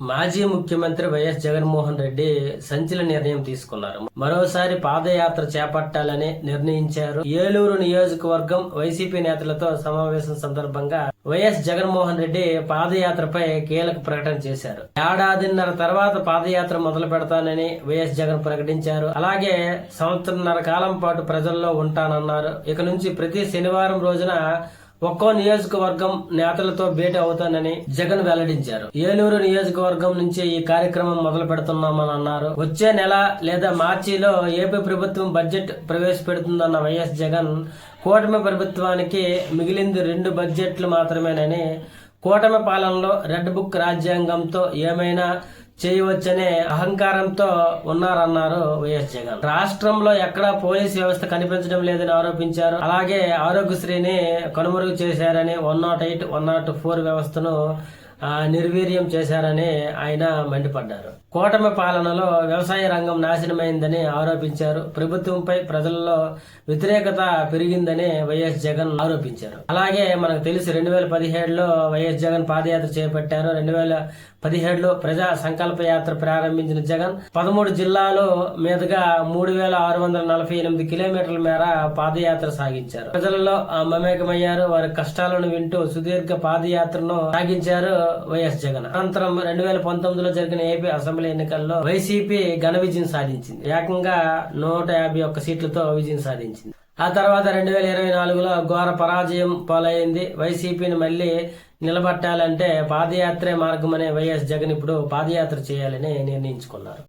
మాజీ ముఖ్యమంత్రి వైఎస్ జగన్మోహన్ రెడ్డి సంచల నిర్ణయం తీసుకున్నారు. మరోసారి పాదయాత్ర చేపట్టాలని నిర్ణయించారు. ఏలూరు నియోజకవర్గం వైసీపీ నేతలతో సమావేశం సందర్భంగా వైఎస్ జగన్మోహన్ రెడ్డి పాదయాత్రపై కీలక ప్రకటన చేశారు. ఏడాదిన్నర తర్వాత పాదయాత్ర మొదలు పెడతానని వైఎస్ జగన్ ప్రకటించారు. అలాగే సంవత్సరంన్నర కాలం పాటు ప్రజల్లో ఉంటానన్నారు. ఇక నుంచి ప్రతి శనివారం రోజున ఒక్కో నియోజకవర్గం నేతలతో భేటీ అవుతానని జగన్ వెల్లడించారు. ఏలూరు నియోజకవర్గం నుంచి ఈ కార్యక్రమం మొదలు పెడుతున్నామని అన్నారు. వచ్చే నెల లేదా మార్చిలో ఏపీ ప్రభుత్వం బడ్జెట్ ప్రవేశపెడుతుందన్న వైఎస్ జగన్ కూటమి ప్రభుత్వానికి మిగిలింది రెండు బడ్జెట్లు మాత్రమేనని కూటమి పాలనలో రెడ్ బుక్ రాజ్యాంగంతో ఏమైనా చేయవచ్చనే అహంకారంతో ఉన్నారన్నారు వైఎస్ జగన్. రాష్ట్రంలో ఎక్కడా పోలీస్ వ్యవస్థ కనిపించడం లేదని ఆరోపించారు. అలాగే ఆరోగ్యశ్రీని కనుమరుగు చేశారని one nought eight one nought four వ్యవస్థను నిర్వీర్యం చేశారని ఆయన మండిపడ్డారు. కూటమి పాలనలో వ్యవసాయ రంగం నాశనమైందని ఆరోపించారు. ప్రభుత్వంపై ప్రజల్లో వ్యతిరేకత పెరిగిందని వైఎస్ జగన్ ఆరోపించారు. అలాగే మనకు తెలిసి రెండు వేల పదిహేడులో వైఎస్ జగన్ పాదయాత్ర చేపట్టారు. రెండు వేల పదిహేడులో ప్రజా సంకల్ప యాత్ర ప్రారంభించిన జగన్ పదమూడు జిల్లాలు మీదుగా మూడు వేల ఆరు వందల నలభై ఎనిమిది కిలోమీటర్ల మేర పాదయాత్ర సాగించారు. ప్రజలలో మమేకమయ్యారు. వారి కష్టాలను వింటూ సుదీర్ఘ పాదయాత్రను సాగించారు. వైఎస్ జగన్. అనంతరం రెండు వేల పంతొమ్మిదిలో జరిగిన ఏపీ అసెంబ్లీ ఎన్నికల్లో వైసీపీ ఘన విజయం సాధించింది. ఏకంగా నూట యాభై ఒక్క సీట్లతో విజయం సాధించింది. ఆ తర్వాత రెండు వేల ఇరవై నాలుగులో ఘోర పరాజయం పాలైంది. వైసీపీని మళ్ళీ నిలబట్టాలంటే పాదయాత్రే మార్గమనే వైఎస్ జగన్ ఇప్పుడు పాదయాత్ర చేయాలని నిర్ణయించుకున్నారు.